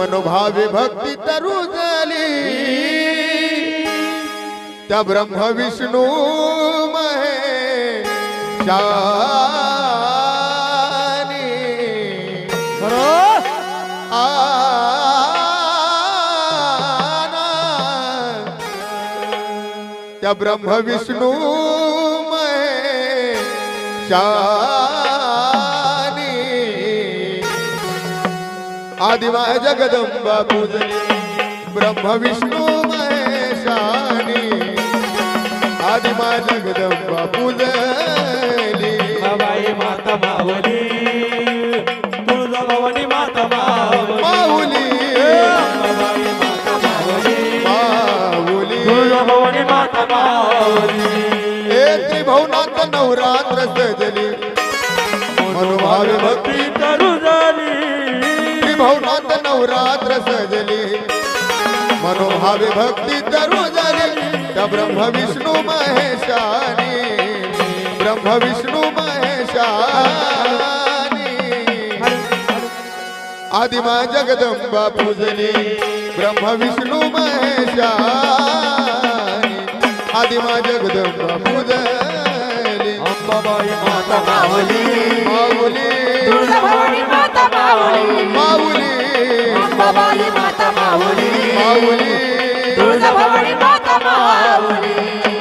मनोभावे भक्ती तरुजली त्या ब्रह्म विष्णू त्या ब्रह्म विष्णू महेशानी आदिमा जगदंबा पूजली ब्रह्म विष्णू महेशानी. आदिमा जगदंबा पूजली बाई माता मावली तुळजाभवानी माता मावली माऊली. बाई माता मावली माऊली. माता मावली हे त्रिभुवनात नवरात्र सजली. मनोभावे भक्ती त्रिभुवनात नवरात्र सजली. मनोभावे भक्ती तरू झाली. त्या ब्रह्म विष्णू महेशानी. ब्रह्म विष्णू महेशानी. आदिमा जगदंबा पूजली. ब्रह्म विष्णू महेशानी. आदिमा जगदंबा पूजली. अंबाबाई माता मावली माऊली. तुळजाभवानी माता माऊली. माऊली. अंबाबाई माता माऊली. माऊली. तुळजाभवानी माता माऊली.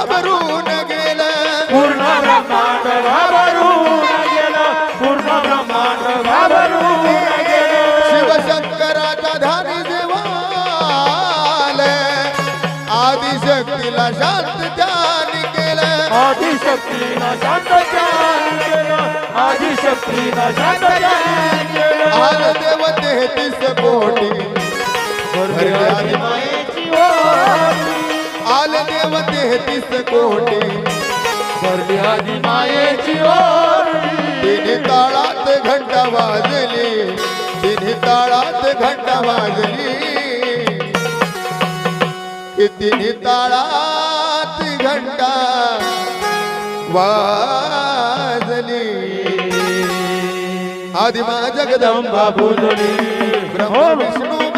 घाबरून गेलं. पूर्ण ब्रह्मांड घाबरून गेलं. पूर्ण ब्रह्मांड घाबरून गेलं. शिवशंकराच्या ध्यानी देवाल आदिशक्तीला शांत ध्यान केलं. आदिशक्तीनं शांत ध्यान केलं. आदिशक्तीनं शांत ध्यान केलं. आल देव तेहतीस कोटी. भरली आदी आल देव तेहतीस कोटी. भरली मायेची तिन्ही ताळात घंटा वाजली. तिन्ही ताळात घंटा वाजली. कि तिन्ही ताळात घंटा वाजली. आदिमा जगदंबा बोलली ब्रह्म विष्णू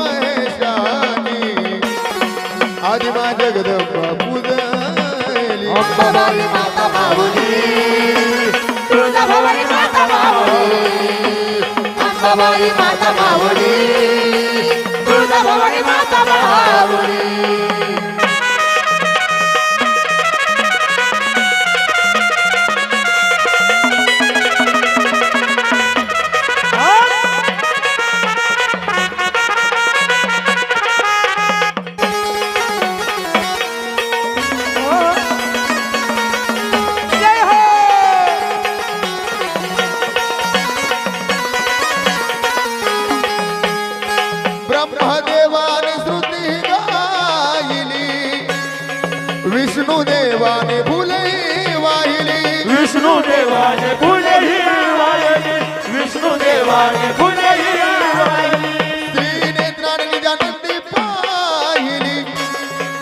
आदिमा जगदंबा पूजली माता माऊली तुळजाभवानी माता माऊली माता माऊली फुले वाहिली. विष्णू देवाने फुले वाहिली. विष्णू देवाने फुले वाहिली. निजानंदी पाहिली.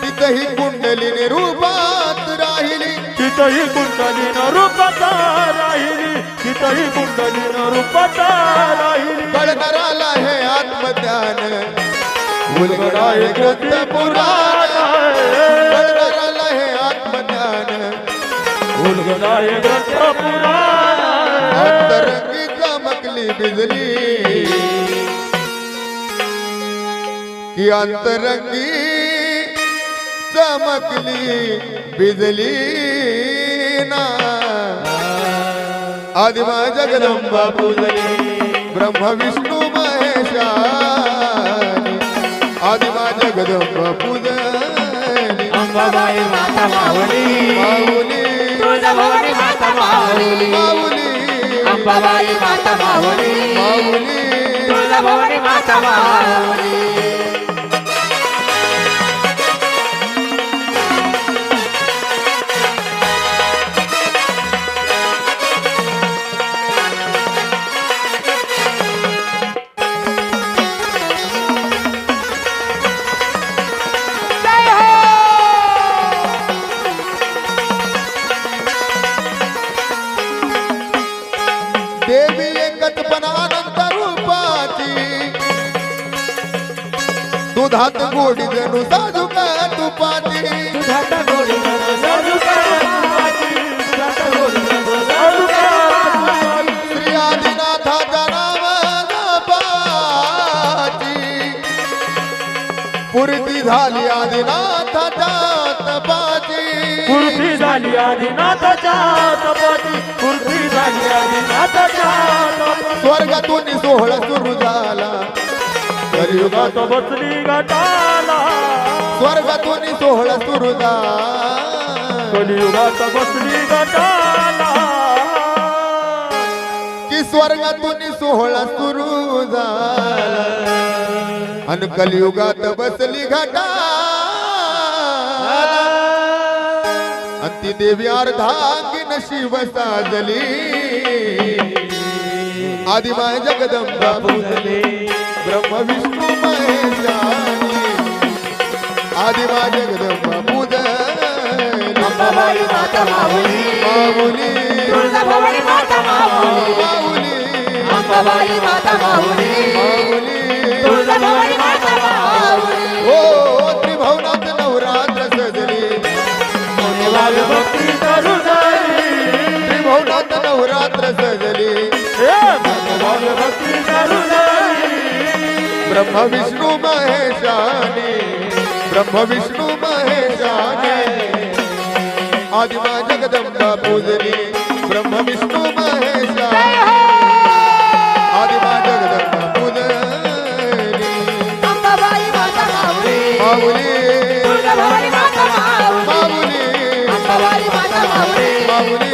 तिथही कुंडलीने रूपात राहिली. तिथही कुंडलीनं रूपाता राहिली. तिथही कुंडलीनं रूपाता राहिली. कळणाराला हे आत्मज्ञान. उलगडाय ग्रंथ पुराण अंतरंगी चमकली बिजली. की अंतरंगी चमकली बिजली ना आदिमा जगदंबा पूजली ब्रह्म विष्णू महेशानी आदिमा जगदंब पूजनी अंबाबाई माता माऊली. माऊली. तुळजाभवानी माता माऊली. अंबाबाई माता माऊली. माऊली. तुळजाभवानी माता माऊली. दुधात गोडी जणू जणू साजूका तुपाची. दुधात गोडी जणू साजूका तुपाची. श्री आदिनाथाच्या नावाची पूर्ती झाली आदिनाथाच्या तपाची. पूर्ती झाली आदिनाथाच्या तपाची. पूर्ती झाली आदिनाथाच्या स्वर्गातून सोहळा सुरू झाला. कलियुगात युगात बसली गटाला. स्वर्गातून सोहळा सुरू कलियुगात बसली गटाला. की स्वर्गातून सोहळा सुरू आणि कलियुगात बसली घटा आणि ती देवी अर्धांगीन शिव साजली. आदिमाय जगदंबा पूजली ब्रह्म विष्णू महेशानी आदिमाय जगदंबा पूजली अंबाबाई माता माऊली माऊली तुळजाभवानी माता माऊली माऊली अंबाबाई माता माऊली माऊली तुळजाभवानी माता ब्रह्म विष्णू महेशानी ब्रह्म विष्णू महेशानी। आदिमा जगदंबा पूजली ब्रह्म विष्णू महेशानी आदिमा जगदंबा पूजली अंबाबाई माता माऊली। माऊली। तुळजाभवानी माता माऊली।